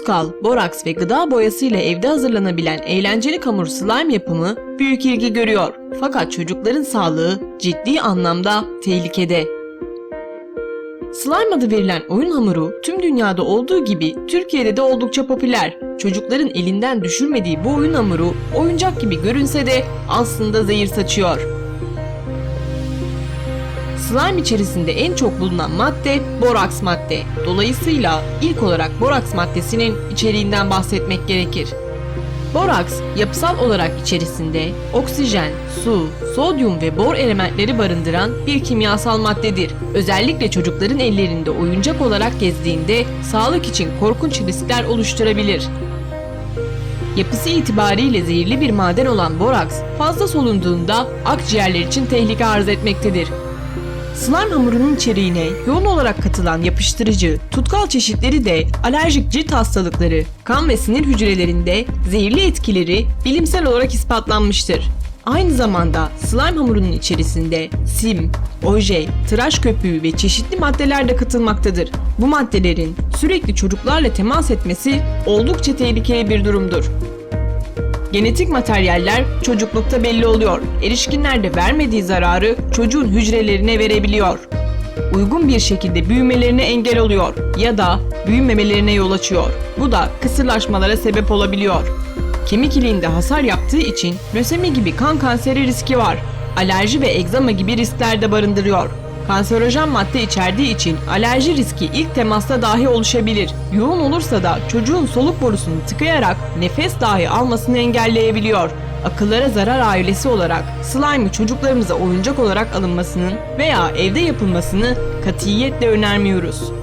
Tutkal, boraks ve gıda boyasıyla evde hazırlanabilen eğlenceli hamur slime yapımı büyük ilgi görüyor. Fakat çocukların sağlığı ciddi anlamda tehlikede. Slime adı verilen oyun hamuru tüm dünyada olduğu gibi Türkiye'de de oldukça popüler. Çocukların elinden düşürmediği bu oyun hamuru oyuncak gibi görünse de aslında zehir saçıyor. Slime içerisinde en çok bulunan madde boraks madde. Dolayısıyla ilk olarak boraks maddesinin içeriğinden bahsetmek gerekir. Boraks, yapısal olarak içerisinde oksijen, su, sodyum ve bor elementleri barındıran bir kimyasal maddedir. Özellikle çocukların ellerinde oyuncak olarak gezdiğinde sağlık için korkunç riskler oluşturabilir. Yapısı itibariyle zehirli bir maden olan boraks, fazla solunduğunda akciğerler için tehlike arz etmektedir. Slime hamurunun içeriğine yoğun olarak katılan yapıştırıcı, tutkal çeşitleri de alerjik cilt hastalıkları, kan ve sinir hücrelerinde zehirli etkileri bilimsel olarak ispatlanmıştır. Aynı zamanda slime hamurunun içerisinde sim, oje, tıraş köpüğü ve çeşitli maddeler de katılmaktadır. Bu maddelerin sürekli çocuklarla temas etmesi oldukça tehlikeli bir durumdur. Genetik materyaller çocuklukta belli oluyor. Erişkinlerde vermediği zararı çocuğun hücrelerine verebiliyor. Uygun bir şekilde büyümelerine engel oluyor ya da büyümemelerine yol açıyor. Bu da kısırlaşmalara sebep olabiliyor. Kemik iliğinde hasar yaptığı için lösemi gibi kan kanseri riski var. Alerji ve egzama gibi riskler de barındırıyor. Kanserojen madde içerdiği için alerji riski ilk temasta dahi oluşabilir. Yoğun olursa da çocuğun soluk borusunu tıkayarak nefes dahi almasını engelleyebiliyor. Akıllara zarar ailesi olarak slime'ı çocuklarımıza oyuncak olarak alınmasının veya evde yapılmasını katiyetle önermiyoruz.